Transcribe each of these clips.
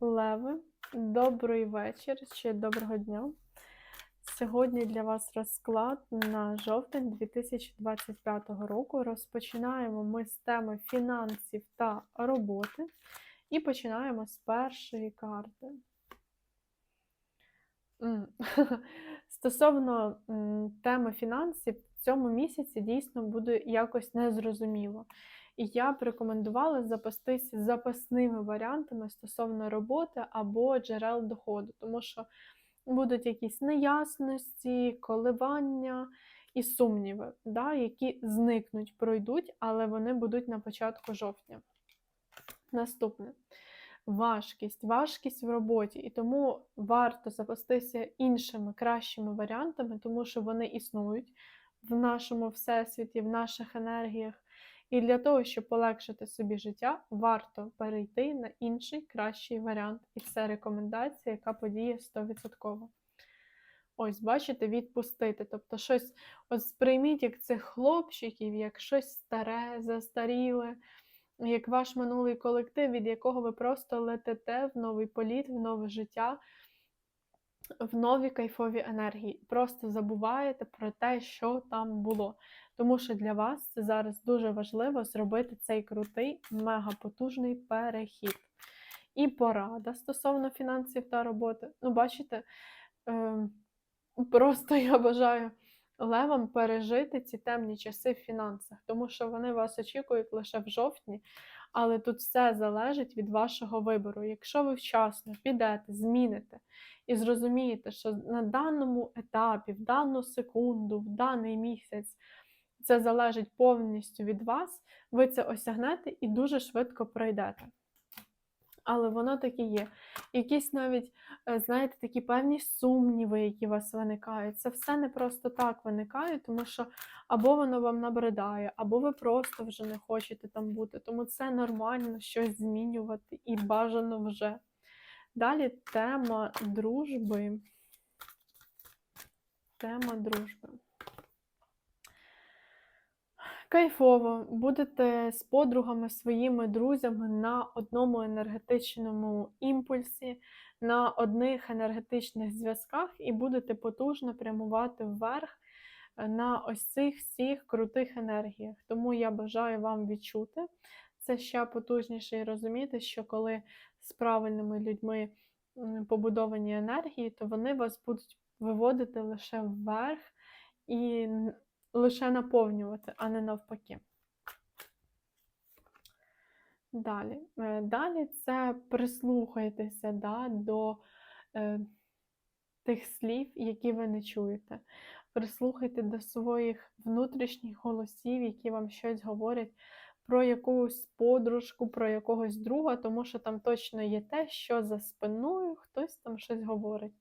Леви, добрий вечір чи доброго дня. Сьогодні для вас розклад на жовтень 2025 року. Розпочинаємо ми з теми фінансів та роботи. І починаємо з першої карти. Стосовно теми фінансів, в цьому місяці дійсно буде якось незрозуміло. І я б рекомендувала запастись запасними варіантами стосовно роботи або джерел доходу, тому що будуть якісь неясності, коливання і сумніви, да, які зникнуть, пройдуть, але вони будуть на початку жовтня. Наступне важкість, важкість в роботі, і тому варто запастися іншими кращими варіантами, тому що вони існують в нашому всесвіті, в наших енергіях. І для того, щоб полегшити собі життя, варто перейти на інший кращий варіант. І це рекомендація, яка подіє 100%. Ось, бачите, відпустити. Тобто щось от сприйміть як цих хлопчиків, як щось старе, застаріле, як ваш минулий колектив, від якого ви просто летите в новий політ, в нове життя, в нові кайфові енергії. Просто забуваєте про те, що там було. Тому що для вас це зараз дуже важливо зробити цей крутий, мегапотужний перехід. І порада стосовно фінансів та роботи. Ну, бачите, е, просто я бажаю левам пережити ці темні часи в фінансах, тому що вони вас очікують лише в жовтні, але тут все залежить від вашого вибору. Якщо ви вчасно підете, зміните і зрозумієте, що на даному етапі, в дану секунду, в даний місяць це залежить повністю від вас, ви це осягнете і дуже швидко пройдете. Але воно таки є. Якісь навіть, е, знаєте, такі певні сумніви, які у вас виникають. Це все не просто так виникає, тому що або воно вам набридає, або ви просто вже не хочете там бути. Тому це нормально щось змінювати і бажано вже. Далі тема дружби. Тема дружби. Кайфово, будете з подругами, своїми друзями на одному енергетичному імпульсі, на одних енергетичних зв'язках, і будете потужно прямувати вверх е, на ось цих всіх крутих енергіях. Тому я бажаю вам відчути це ще потужніше і розуміти, що коли з правильними людьми побудовані енергії, то вони вас будуть виводити лише вверх і лише наповнювати, а не навпаки. Далі. Е, Далі це прислухайтеся да, до е, тих слів, які ви не чуєте. Прислухайте до своїх внутрішніх голосів, які вам щось говорять про якусь подружку, про якогось друга, тому що там точно є те, що за спиною хтось там щось говорить.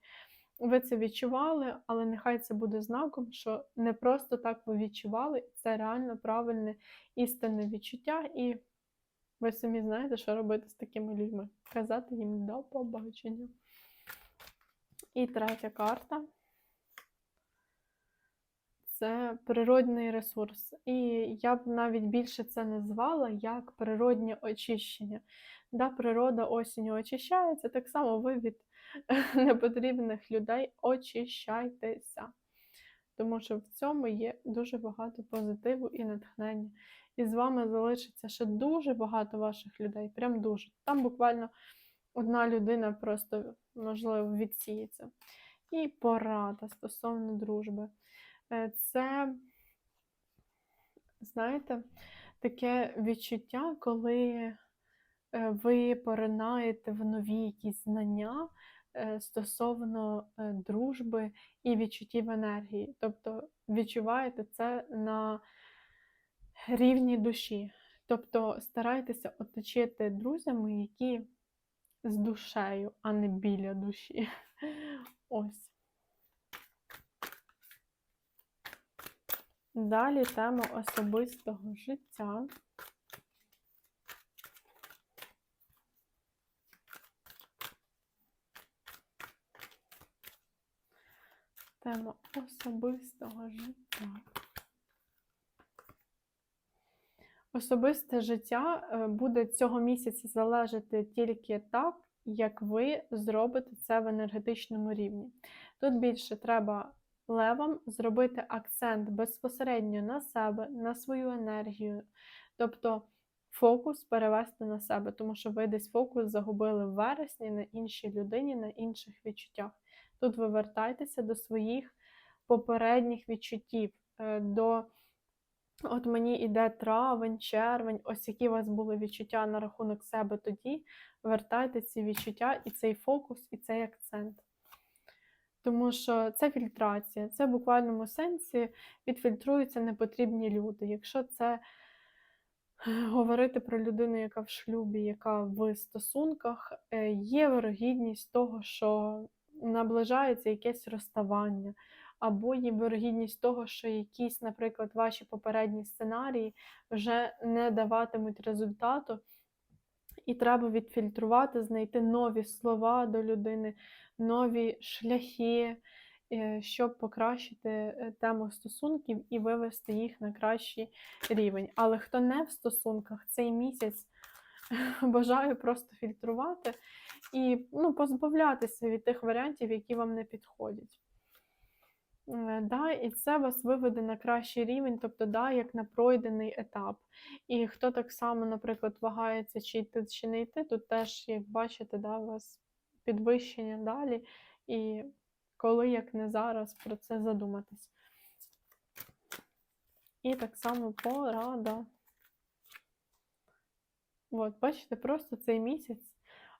Ви це відчували, але нехай це буде знаком, що не просто так ви відчували, це реально правильне істинне відчуття, і ви самі знаєте, що робити з такими людьми. Казати їм до побачення. І третя карта це природний ресурс. І я б навіть більше це назвала як природнє очищення. Да, природа осінню очищається, так само ви від непотрібних людей очищайтеся. Тому що в цьому є дуже багато позитиву і натхнення. І з вами залишиться ще дуже багато ваших людей. Прям дуже. Там буквально одна людина просто, можливо, відсіється. І порада стосовно дружби. Е, Це, знаєте, таке відчуття, коли е, ви поринаєте в нові якісь знання стосовно е, дружби і відчуттів енергії. Тобто відчуваєте це на рівні душі. Тобто старайтеся оточити друзями, які з душею, а не біля душі. Ось. Далі тема особистого життя. Тема особистого життя. Особисте життя е, буде цього місяця залежати тільки так, як ви зробите це в енергетичному рівні. Тут більше треба левам зробити акцент безпосередньо на себе, на свою енергію, тобто фокус перевести на себе, тому що ви десь фокус загубили в вересні на іншій людині, на інших відчуттях. Тут ви вертайтеся до своїх попередніх відчуттів, е, до От мені іде травень, червень, ось які у вас були відчуття на рахунок себе тоді. Вертайте ці відчуття і цей фокус, і цей акцент. Тому що це фільтрація, це в буквальному сенсі відфільтруються непотрібні люди. Якщо це говорити про людину, яка в шлюбі, яка в стосунках, е, є вирогідність того, що наближається якесь розставання або є вирогідність того, що якісь, наприклад, ваші попередні сценарії вже не даватимуть результату, і треба відфільтрувати, знайти нові слова до людини, нові шляхи, е, щоб покращити е, тему стосунків і вивести їх на кращий рівень. Але хто не в стосунках, цей місяць бажаю просто фільтрувати і ну, позбавлятися від тих варіантів, які вам не підходять. Е, да, І це вас виведе на кращий рівень, тобто, да, як на пройдений етап. І хто так само, наприклад, вагається, чи йти, чи не йти, тут теж, як бачите, да, у вас підвищення далі. І коли, як не зараз, про це задуматись. І так само порада. От, бачите, просто цей місяць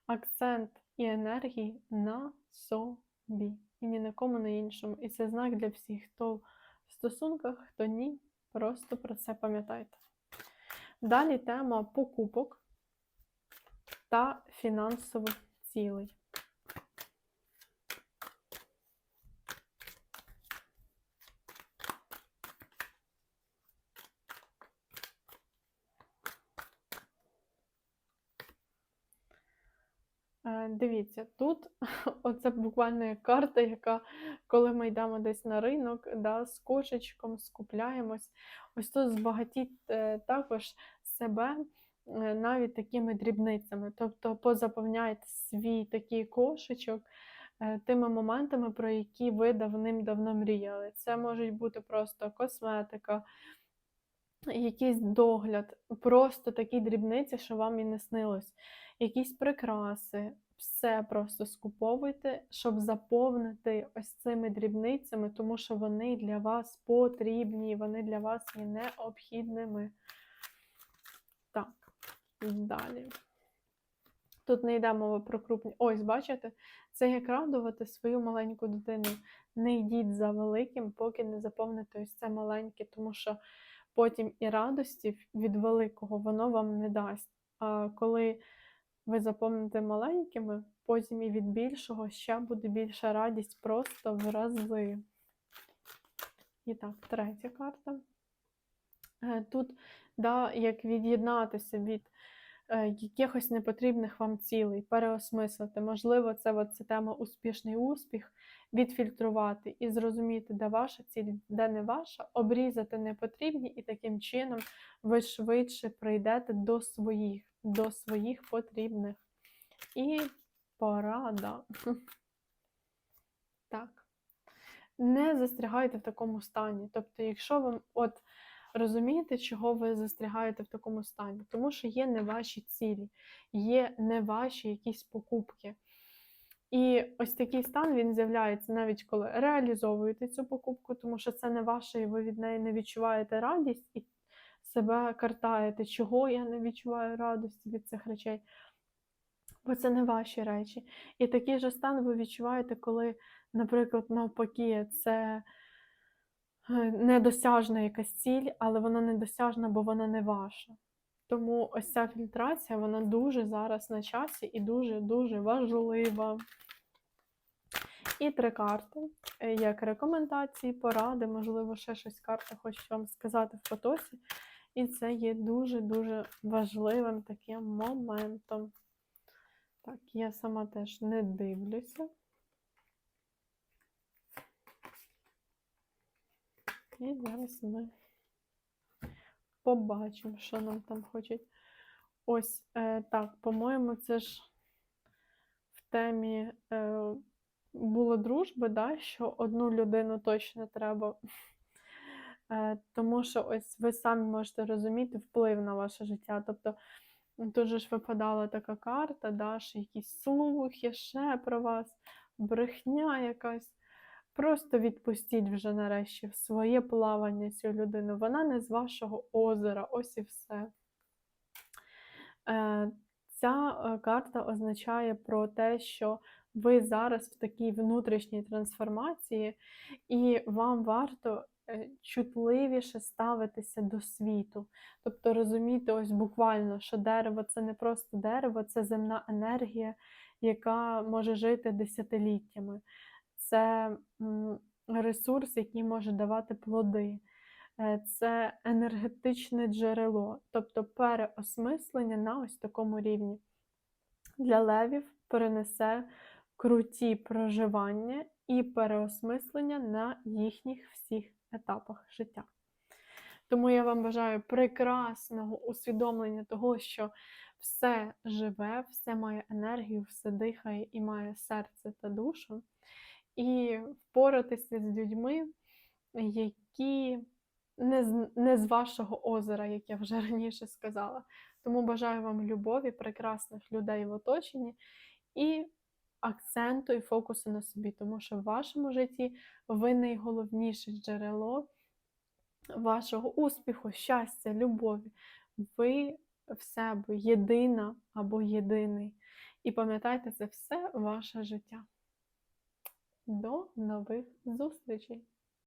акцент і енергії на собі і ні на кому на іншому. І це знак для всіх, хто в стосунках, хто ні. Просто про це пам'ятайте. Далі тема покупок та фінансових цілей. Е, Дивіться, тут оце буквально карта, яка, коли ми йдемо десь на ринок, да, з кошечком, скупляємось. Ось тут збагатіть е, також себе е, навіть такими дрібницями. Тобто позаповняйте свій такий кошечок е, тими моментами, про які ви давним-давно мріяли. Це можуть бути просто косметика. Якийсь догляд, просто такі дрібниці, що вам і не снилось якісь прикраси, все просто скуповуйте, щоб заповнити ось цими дрібницями, тому що вони для вас потрібні, вони для вас є необхідними. Так, далі. Тут не йде мова про крупні. Ось, бачите? Це як радувати свою маленьку дитину. Не йдіть за великим, поки не заповните ось це маленьке, тому що потім і радості від великого воно вам не дасть. А коли ви заповните маленькими, потім і від більшого ще буде більша радість просто в рази. І так, третя карта. Е, тут, да, як від'єднатися від якихось непотрібних вам цілей, переосмислити. Можливо, це от, це тема успішний успіх, відфільтрувати і зрозуміти, де ваша ціль, де не ваша, обрізати непотрібні, і таким чином ви швидше прийдете до своїх до своїх потрібних. І порада. Так. Не застрягайте в такому стані. Тобто, якщо ви от розумієте, чого ви застрягаєте в такому стані, тому що є не ваші цілі, є не ваші якісь покупки. І ось такий стан він з'являється навіть коли реалізовуєте цю покупку, тому що це не ваше, і ви від неї не відчуваєте радість, і себе картаєте, чого я не відчуваю радості від цих речей. Бо це не ваші речі. І такий же стан ви відчуваєте, коли, наприклад, навпаки, це недосяжна якась ціль, але вона недосяжна, бо вона не ваша. Тому ось ця фільтрація, вона дуже зараз на часі і дуже-дуже важлива. І три карти, е, як рекомендації, поради, можливо, ще щось карта хоче вам сказати в потоці. І це є дуже-дуже важливим таким моментом. Так, я сама теж не дивлюся. І зараз ми побачимо, що нам там хочуть. Ось, е, так, по-моєму, це ж в темі е, було дружби, да, що одну людину точно треба. Е, тому що ось ви самі можете розуміти вплив на ваше життя. Тобто тут же ж випадала така карта, да, що якісь слухи ще про вас, брехня якась. Просто відпустіть вже нарешті своє плавання цю людину. Вона не з вашого озера, ось і все. Е, Ця е, карта означає про те, що ви зараз в такій внутрішній трансформації, і вам варто е, чутливіше ставитися до світу. Тобто розуміти ось буквально, що дерево це не просто дерево, це земна енергія, яка може жити десятиліттями. Це ресурс, який може давати плоди. Е, Це енергетичне джерело, тобто переосмислення на ось такому рівні. Для левів перенесе круті проживання і переосмислення на їхніх всіх етапах життя. Тому я вам бажаю прекрасного усвідомлення того, що все живе, все має енергію, все дихає і має серце та душу. І впоратися з людьми, які не не з вашого озера, як я вже раніше сказала. Тому бажаю вам любові, прекрасних людей в оточенні і акценту і фокусу на собі, тому що в вашому житті ви найголовніше джерело вашого успіху, щастя, любові. Ви в себе єдина або єдиний. І пам'ятайте, це все ваше життя. До нових зустрічей!